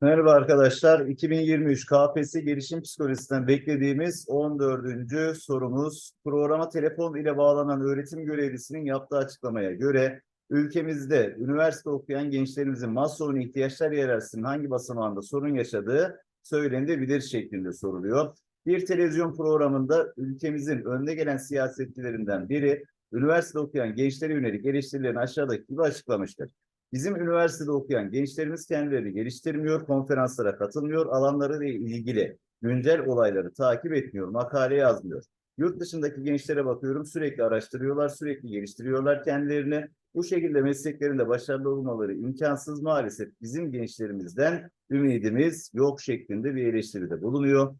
Merhaba arkadaşlar. 2023 KPSS gelişim psikolojisinden beklediğimiz 14. sorumuz. Programa telefon ile bağlanan öğretim görevlisinin yaptığı açıklamaya göre ülkemizde üniversite okuyan gençlerimizin Maslow'un ihtiyaçlar hiyerarşisinin hangi basamağında sorun yaşadığı söylenebilir şeklinde soruluyor. Bir televizyon programında ülkemizin önde gelen siyasetçilerinden biri üniversite okuyan gençlere yönelik eleştirilerini aşağıdaki gibi açıklamıştır. Bizim üniversitede okuyan gençlerimiz kendilerini geliştirmiyor, konferanslara katılmıyor, alanları ile ilgili güncel olayları takip etmiyor, makale yazmıyor. Yurt dışındaki gençlere bakıyorum sürekli araştırıyorlar, sürekli geliştiriyorlar kendilerini. Bu şekilde mesleklerinde başarılı olmaları imkansız maalesef bizim gençlerimizden ümidimiz yok şeklinde bir eleştiride bulunuyor.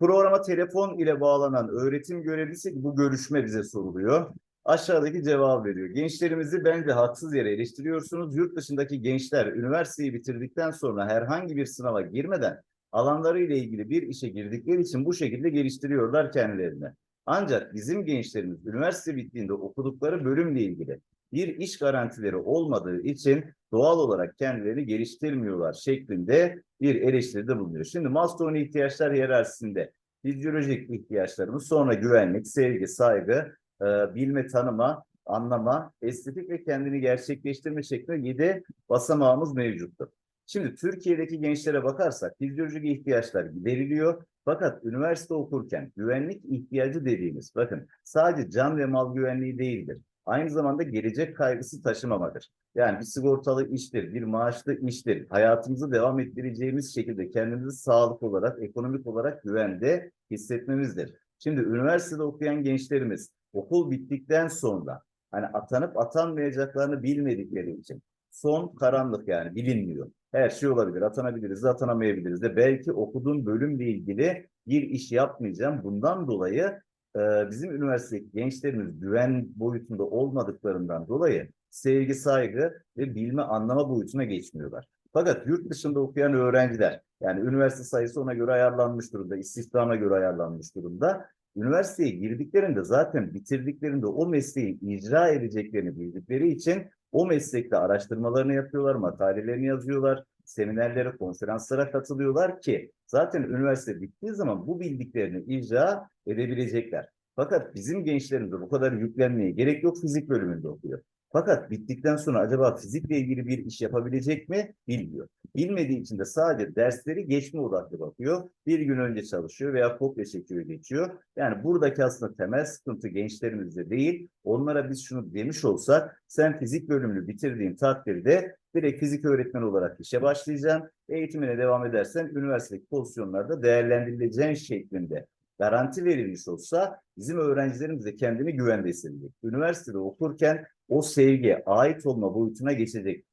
Programa telefon ile bağlanan öğretim görevlisi bu görüşme bize soruluyor aşağıdaki cevap veriyor. Gençlerimizi bence haksız yere eleştiriyorsunuz. Yurt dışındaki gençler üniversiteyi bitirdikten sonra herhangi bir sınava girmeden alanları ile ilgili bir işe girdikleri için bu şekilde geliştiriyorlar kendilerini. Ancak bizim gençlerimiz üniversite bittiğinde okudukları bölümle ilgili bir iş garantileri olmadığı için doğal olarak kendilerini geliştirmiyorlar şeklinde bir eleştiride bulunuyor. Şimdi Maslow'un ihtiyaçlar hiyerarşisinde fizyolojik ihtiyaçlarımız sonra güvenlik, sevgi, saygı, e, bilme, tanıma, anlama, estetik ve kendini gerçekleştirme şeklinde yedi basamağımız mevcuttur. Şimdi Türkiye'deki gençlere bakarsak fizyolojik ihtiyaçlar gideriliyor. Fakat üniversite okurken güvenlik ihtiyacı dediğimiz bakın sadece can ve mal güvenliği değildir. Aynı zamanda gelecek kaygısı taşımamadır. Yani bir sigortalı iştir, bir maaşlı iştir. Hayatımızı devam ettireceğimiz şekilde kendimizi sağlık olarak, ekonomik olarak güvende hissetmemizdir. Şimdi üniversitede okuyan gençlerimiz okul bittikten sonra hani atanıp atanmayacaklarını bilmedikleri için son karanlık yani bilinmiyor. Her şey olabilir. Atanabiliriz de atanamayabiliriz de. Belki okuduğum bölümle ilgili bir iş yapmayacağım. Bundan dolayı e, bizim üniversite gençlerimiz güven boyutunda olmadıklarından dolayı sevgi, saygı ve bilme, anlama boyutuna geçmiyorlar. Fakat yurt dışında okuyan öğrenciler, yani üniversite sayısı ona göre ayarlanmış durumda, istihdama göre ayarlanmış durumda. Üniversiteye girdiklerinde zaten bitirdiklerinde o mesleği icra edeceklerini bildikleri için o meslekte araştırmalarını yapıyorlar, makalelerini yazıyorlar, seminerlere, konferanslara katılıyorlar ki zaten üniversite bittiği zaman bu bildiklerini icra edebilecekler. Fakat bizim gençlerimiz bu kadar yüklenmeye gerek yok fizik bölümünde okuyor. Fakat bittikten sonra acaba fizikle ilgili bir iş yapabilecek mi? Bilmiyor. Bilmediği için de sadece dersleri geçme odaklı bakıyor. Bir gün önce çalışıyor veya kopya çekiyor geçiyor. Yani buradaki aslında temel sıkıntı gençlerimizde değil. Onlara biz şunu demiş olsak sen fizik bölümünü bitirdiğin takdirde direkt fizik öğretmeni olarak işe başlayacaksın. Eğitimine devam edersen üniversitedeki pozisyonlarda değerlendirileceğin şeklinde garanti verilmiş olsa bizim öğrencilerimiz de kendini güvende hissedecek. Üniversitede okurken o sevgi, ait olma boyutuna geçecek.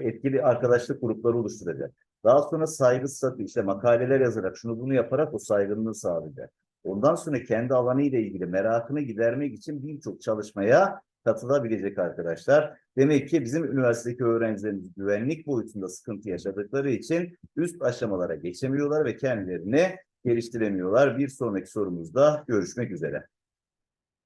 Etkili arkadaşlık grupları oluşturacak. Daha sonra saygı statü, işte makaleler yazarak, şunu bunu yaparak o saygınlığı sağlayacak. Ondan sonra kendi alanı ile ilgili merakını gidermek için birçok çalışmaya katılabilecek arkadaşlar. Demek ki bizim üniversitedeki öğrencilerimiz güvenlik boyutunda sıkıntı yaşadıkları için üst aşamalara geçemiyorlar ve kendilerini geliştiremiyorlar. Bir sonraki sorumuzda görüşmek üzere.